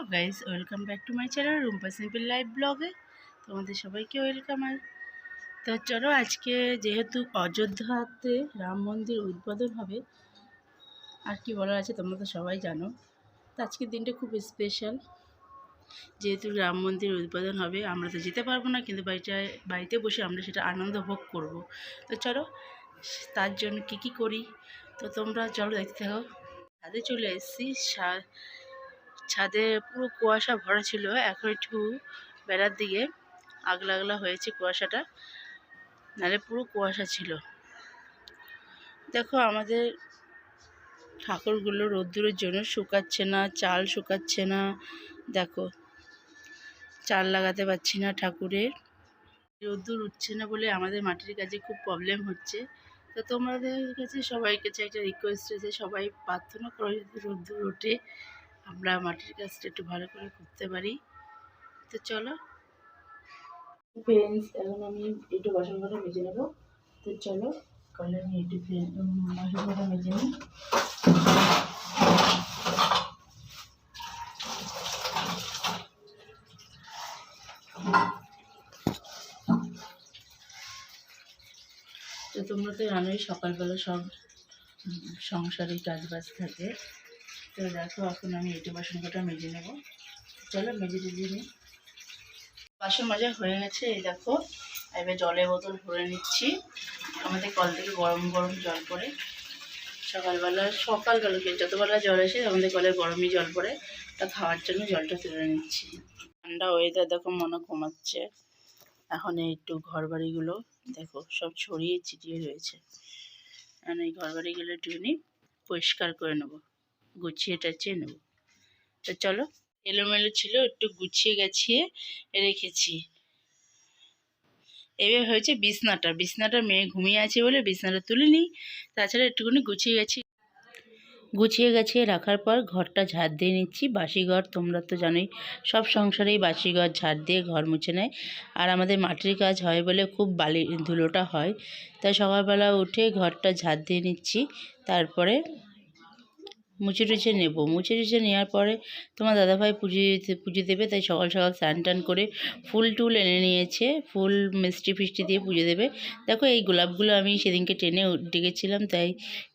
Hello guys, welcome back to my channel Rumpa simple live ব্লগে। তোমাদের সবাইকে welcome. আর তো চলো আজকে যেহেতু অযোধ্যাতে রাম মন্দির উদ্বোধন হবে, আর কি বলার আছে তোমরা তো সবাই জানো। তো আজকের দিনটা খুব স্পেশাল যেহেতু রাম মন্দির উদ্বোধন হবে, আমরা তো যেতে পারব না, কিন্তু বাড়িটায় বাড়িতে বসে আমরা সেটা আনন্দ ভোগ করব। তো চলো, তার জন্য কি কি করি? তো তোমরা চলো দেখতে থাকো। ছাদে চলে এসেছি ছাদে পুরো কুয়াশা ভরা ছিল। এখন একটু বেলার দিকে আগলা আগলা হয়েছে কুয়াশাটা। নাহলে পুরো কুয়াশা ছিল। দেখো আমাদের ঠাকুরগুলো রোদ্দুরের জন্য শুকাচ্ছে না, চাল শুকাচ্ছে না। দেখো, চাল লাগাতে পারছি না ঠাকুরের রোদ্দুর উঠছে না বলে আমাদের মাটির কাজে খুব প্রবলেম হচ্ছে। তো তোমাদের কাছে সবাই কাছে একটা রিকোয়েস্ট আছে সবাই প্রার্থনা করো যদি রোদ্দুর ওঠে। আমরা মাটির কাজটা একটু ভালো করে করতে পারি। তো চলো। ফ্রেন্ডস এখন আমি একটু বাসন কটা মেজে নেব। তো চলো, কালে আমি একটু বাসন কটা মেজে নিই। তো তোমরা তো জানোই সকালবেলা সব সংসারে কাজ বাজ থাকে। তো দেখো, এখন আমি এটি বাসন কটা মেজে নেব। চলো মেজে টেজে নিই। বাসন মাজা হয়ে গেছে, এই দেখো। এবার জলের বোতল ভরে নিচ্ছি। আমাদের কল থেকে গরম গরম জল পড়ে। সকালবেলা সকালবেলা যতবেলা জল আসে, আমাদের কলে গরমই জল পড়ে। তা খাওয়ার জন্য জলটা তুলে নিচ্ছি। ঠান্ডা ওয়েদার দেখো মনে কমাচ্ছে এখন একটু ঘর বাড়িগুলো দেখো, সব ছড়িয়ে ছিটিয়ে রয়েছে। এখন এই ঘর বাড়িগুলো একটুখানি পরিষ্কার করে নেব। গুছিয়ে টাছিয়ে নেব। তো চলো, এলোমেলো ছিল, একটু গুছিয়ে গেছিয়ে রেখেছি। এবার হয়েছে বিছনাটা। বিছনাটা মেয়ে ঘুমিয়ে আছে বলে বিছনাটা তুলে নিই, তাছাড়া একটুখানি গুছিয়ে গেছি। গুছিয়ে গেছিয়ে রাখার পর ঘরটা ঝাড় দিয়ে নিচ্ছি। বাসি ঘর তোমরা তো জানোই, সব সংসারেই বাসি ঘর ঝাড় দিয়ে ঘর মুছে নেয়। আর আমাদের মাটির কাজ হয় বলে খুব বালি ধুলোটা হয়। তাই সকালবেলা উঠে ঘরটা ঝাড় দিয়ে নিচ্ছি। তারপরে মুছে টুছে নেব। মুছে টুছে নেওয়ার পরে তোমার দাদাভাই পুজো পুজো দেবে, তাই সকাল সকাল স্নান টান করে ফুল টুল এনে নিয়েছে, ফুল মিষ্টি ফিষ্টি দিয়ে পুজো দেবে। দেখো এই গোলাপগুলো আমি সেদিনকে টেনে ডেকেছিলাম, তাই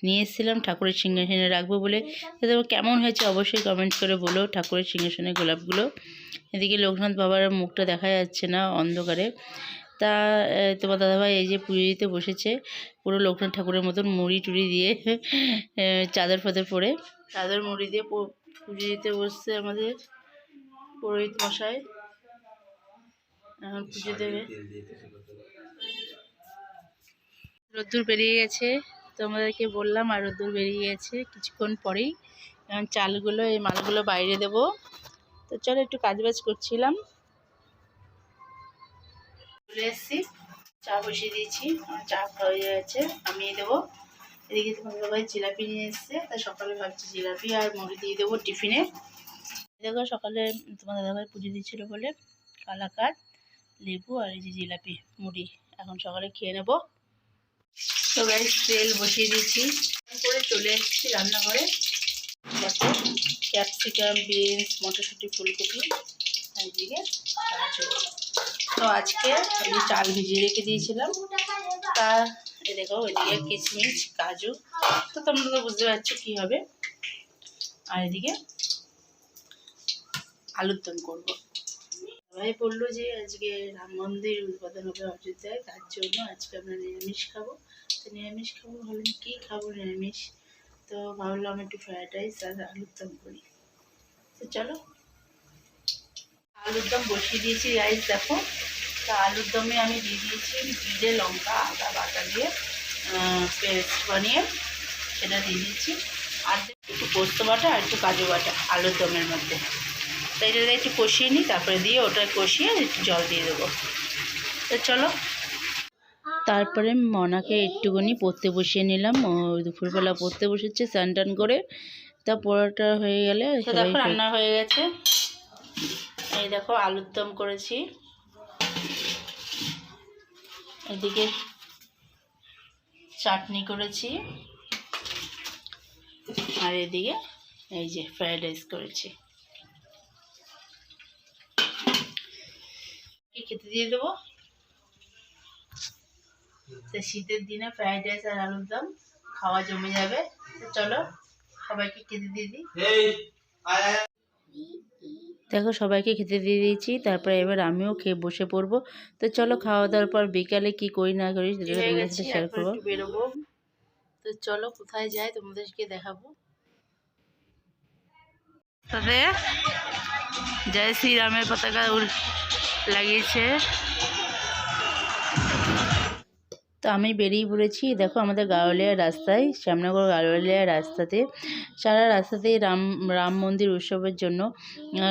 নিয়ে এসেছিলাম, ঠাকুরের সিংহাসনে রাখব বলে। তো দেখো কেমন হয়েছে অবশ্যই কমেন্ট করে বলো ঠাকুরের সিংহাসনে গোলাপগুলো। এদিকে লোকনাথ বাবার মুখটা দেখা যাচ্ছে না অন্ধকারে। তা তোমার দাদাভাই এই যে পুজো দিতে বসেছে পুরো লোকনাথ ঠাকুরের মতন মুড়ি টুড়ি দিয়ে চাদর ফাদর পরে। চাদর মুড়ি দিয়ে পু- পুজো দিতে বসছে আমাদের পুরোহিত মশাই। এখন পুজো দেবে। রোদ্দুর বেরিয়ে গেছে তোমাদেরকে বললাম আর রোদ্দুর বেরিয়ে গেছে কিছুক্ষণ পরেই। এখন চালগুলো এই মালগুলো বাইরে দেব। তো চলো একটু কাজ বাজ করছিলাম। চলে এসেছি। চা বসিয়ে দিয়েছি। আমার চা খাওয়া হয়ে গেছে আমি দেবো। এদিকে তোমার সবাই জিলাপি নিয়ে এসছে। তাই সকালে ভাবছি জিলাপি আর মুড়ি দিয়ে দেবো টিফিনে। দেখো সকালে তোমার দাদাভাই পুজো দিচ্ছিল বলে কালাকার লেবু আর এই যে জিলাপি, মুড়ি। এখন সকালে খেয়ে নেব। তো গাড়ি তেল বসিয়ে দিয়েছি। করে চলে এসেছি রান্নাঘরে। দেখো, ক্যাপসিকাম, বিনস, মটরশুঁটি, ফুলকপি। আর এদিকে তো আজকে আমি চাল ভিজিয়ে রেখে দিয়েছিলাম। তা দেখো এদিকে কিশমিশ, কাজু। তো তোমরা তো বুঝতে পারছ কী হবে। আর এদিকে আলুর দম করব। সবাই বলল যে আজকে রাম মন্দির উদ্বোধন হবে অযোধ্যায়, তার জন্য আজকে আমরা নিরামিষ খাব। তো নিরামিষ খাব, ভাবলাম কী খাব নিরামিষ? তো ভাবলাম একটু ফ্রায়েড রাইস আর আলুর দম করি। তো চলো আলুর দম বসিয়ে দিয়েছি রাইস দেখো। তা আলুর দমে আমি দিয়ে দিয়েছি জিরে লঙ্কা আদা বাটা দিয়ে পেস্ট বানিয়ে সেটা দিয়ে দিয়েছি। আর একটু পোস্ত বাটা আর একটু কাজু বাটা আলুর দমের মধ্যে। তাই এটা একটু কষিয়ে নিই তারপরে দিয়ে ওটা কষিয়ে একটু জল দিয়ে দেবো। তো চলো। তারপরে মনাকে একটুখানি পড়তে বসিয়ে নিলাম। দুপুরবেলা পড়তে বসেছে স্নান টান করে। তা পড়াটা হয়ে গেলে দেখো রান্না হয়ে গেছে। এই দেখো, আলুর দম করেছি। এদিকে চাটনি করেছি। আর এদিকে এই যে ফ্রাইড রাইস করেছি। খেতে দিয়ে দেবো। শীতের দিনে ফ্রাইড রাইস আর আলুর দম খাওয়া জমে যাবে। চলো সবাইকে খেতে দিয়ে দিই। দেখো সবাইকে খেতে দিয়ে দিয়েছি তারপরে এবার আমিও খেয়ে বসে পড়ব। তো চলো খাওয়া দাওয়ার পর বিকালে কি করি না করি শেয়ার করব। বেরোবো। তো চলো কোথায় যাই তোমাদেরকে দেখাবো। তবে জয় শ্রীরামের পতাকা লাগিয়েছে। তো আমি বেরিয়ে পড়েছি। দেখো আমাদের গাওলিয়া রাস্তায় শ্যামনগর গাওলিয়া রাস্তাতে। সারা রাস্তাতেই রাম রাম মন্দির উৎসবের জন্য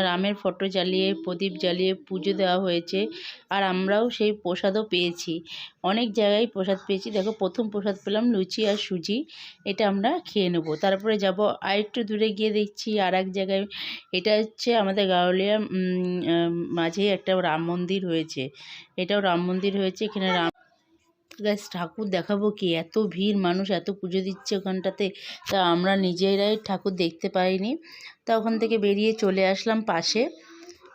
রামের ফটো জ্বালিয়ে প্রদীপ জ্বালিয়ে পুজো দেওয়া হয়েছে। আর আমরাও সেই প্রসাদও পেয়েছি। অনেক জায়গায় প্রসাদ পেয়েছি। দেখো প্রথম প্রসাদ পেলাম লুচি আর সুজি। এটা আমরা খেয়ে নেব। তারপরে যাব আর একটু দূরে গিয়ে দেখছি আর এক জায়গায়। এটা হচ্ছে আমাদের গাওলিয়া উম, মাঝে একটা রাম মন্দির হয়েছে। এটাও রাম মন্দির হয়েছে। এখানে রাম গাছ ঠাকুর দেখাবো কি? এত ভিড়, মানুষ এত পুজো দিচ্ছে ওখানটাতে। তা আমরা নিজেরাই ঠাকুর দেখতে পাইনি। তা ওখান থেকে বেরিয়ে চলে আসলাম পাশে।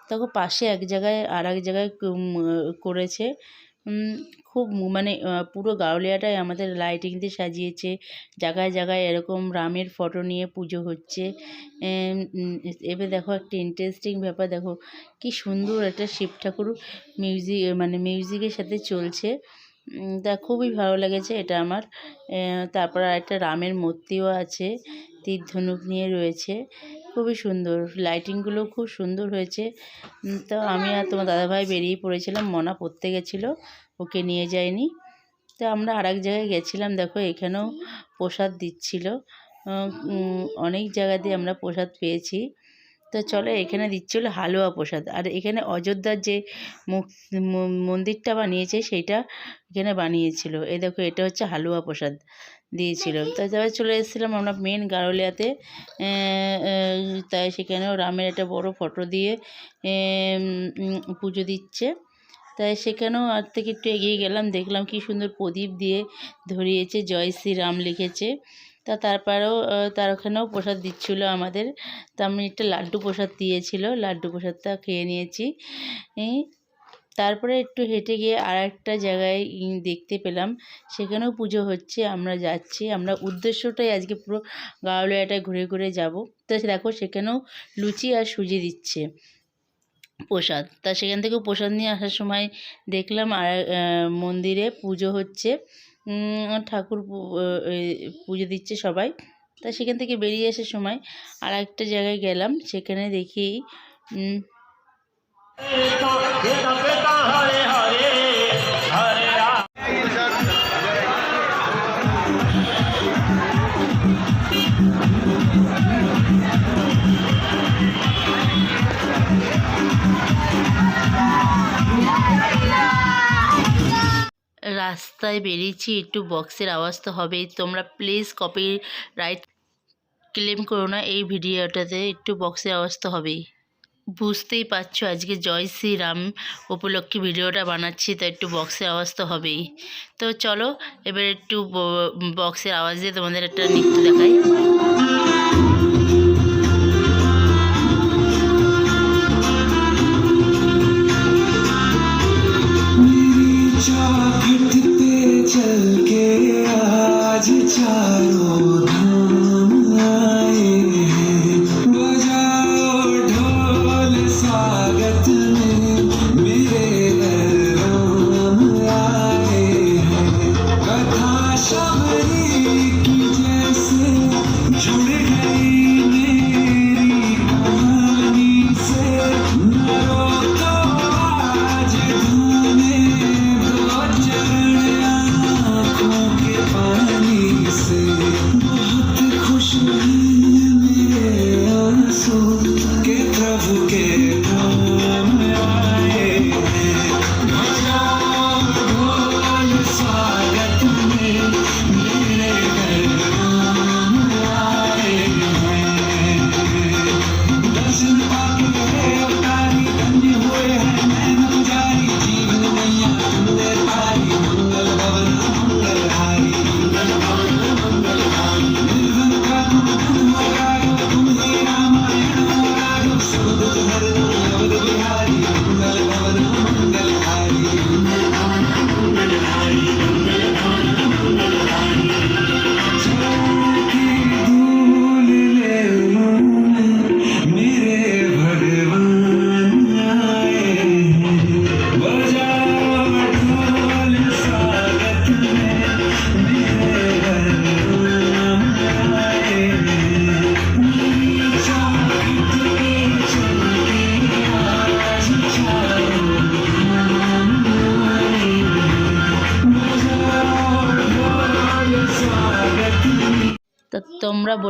তখন পাশে এক জায়গায় আর এক জায়গায় করেছে। খুব মানে পুরো গাওলিয়াটাই আমাদের লাইটিং দিয়ে সাজিয়েছে। জায়গায় জায়গায় এরকম রামের ফটো নিয়ে পুজো হচ্ছে। এবার দেখো একটা ইন্টারেস্টিং ব্যাপার, দেখো কি সুন্দর একটা শিব ঠাকুর মিউজিক মানে মিউজিকের সাথে চলছে। তা খুবই ভালো লেগেছে এটা আমার। তারপর একটা রামের মূর্তিও আছে তীর ধনুক নিয়ে রয়েছে, খুবই সুন্দর। লাইটিংগুলো খুব সুন্দর হয়েছে। তো আমি আর তোমার দাদাভাই বেরিয়ে পড়েছিলাম, মনা পড়তে গেছিল, ওকে নিয়ে যায়নি। তো আমরা আর এক জায়গায় গেছিলাম, দেখো এখানেও প্রসাদ দিচ্ছিল। অনেক জায়গা দিয়ে আমরা প্রসাদ পেয়েছি। তো চলো এখানে দিচ্ছিল হালুয়া প্রসাদ। আর এখানে অযোধ্যার যে মন্দিরটা বানিয়েছে সেইটা এখানে বানিয়েছিল। এ দেখো এটা হচ্ছে হালুয়া প্রসাদ দিয়েছিল। তো তারপরে চলে এসেছিলাম আমরা মেন গারোলিয়াতে। তাই সেখানেও রামের একটা বড় ফটো দিয়ে পুজো দিচ্ছে। তাই সেখানেও আর থেকে একটু এগিয়ে গেলাম দেখলাম কি সুন্দর প্রদীপ দিয়ে ধরিয়েছে জয় শ্রীরাম লিখেছে। তা তারপরেও তার ওখানেও প্রসাদ দিচ্ছিল আমাদের। তা আমি একটা লাড্ডু প্রসাদ দিয়েছিল, লাড্ডু প্রসাদটা খেয়ে নিয়েছি। তারপরে একটু হেঁটে গিয়ে আর একটা জায়গায় দেখতে পেলাম। সেখানেও পুজো হচ্ছে, আমরা যাচ্ছি। আমরা উদ্দেশ্যটাই আজকে পুরো গাওলিয়াটা ঘুরে ঘুরে যাব। তো দেখো, সেখানেও লুচি আর সুজি দিচ্ছে প্রসাদ। তা সেখান থেকেও প্রসাদ নিয়ে আসার সময় দেখলাম আর মন্দিরে পুজো হচ্ছে। ঠাকুর পুজো দিচ্ছে সবাই। তা সেখান থেকে বেরিয়ে আসার সময় আর একটা জায়গায় গেলাম সেখানে দেখি উম, রাস্তায় বেরিয়েছি, একটু বক্সের আওয়াজ তো হবেই। তোমরা প্লিজ কপি রাইট ক্লেম করো না, এই ভিডিওটাতে একটু বক্সের আওয়াজ তো হবেই। বুঝতেই পারছ, আজকে জয় শ্রীরাম উপলক্ষে ভিডিওটা বানাচ্ছি তো একটু বক্সের আওয়াজ তো হবেই। তো চলো, এবার একটু বক্সের আওয়াজ দিয়ে তোমাদের একটা নৃত্য দেখাই।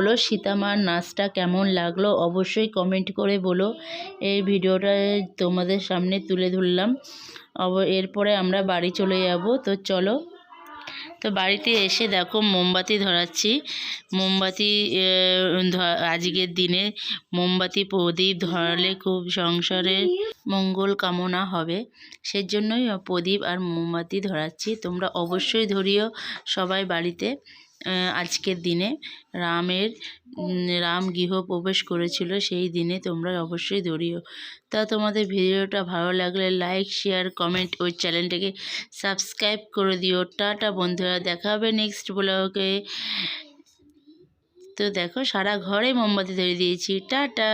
বলো, সীতামার নাচটা কেমন লাগল অবশ্যই কমেন্ট করে বলো। এই ভিডিওটা তোমাদের সামনে তুলে ধরলাম। অব, এরপরে আমরা বাড়ি চলে যাব। তো চলো। তো বাড়িতে এসে দেখো, মোমবাতি ধরাচ্ছি। মোমবাতি আজকের দিনে মোমবাতি প্রদীপ ধরালে খুব সংসারের মঙ্গল কামনা হবে। সেজন্যই প্রদীপ আর মোমবাতি ধরাচ্ছি। তোমরা অবশ্যই ধরিও সবাই বাড়িতে। আজকের দিনে। রামের রাম গৃহ প্রবেশ করেছিল সেই দিনে তোমরা অবশ্যই ধরিও তা তোমাদের ভিডিওটা ভালো লাগলে লাইক শেয়ার কমেন্ট ওই চ্যানেলটাকে সাবস্ক্রাইব করে দিও। টাটা বন্ধুরা, দেখা হবে নেক্সট ব্লগে তো দেখো, সারা ঘরে মোমবাতি ধরে দিয়েছি। টাটা!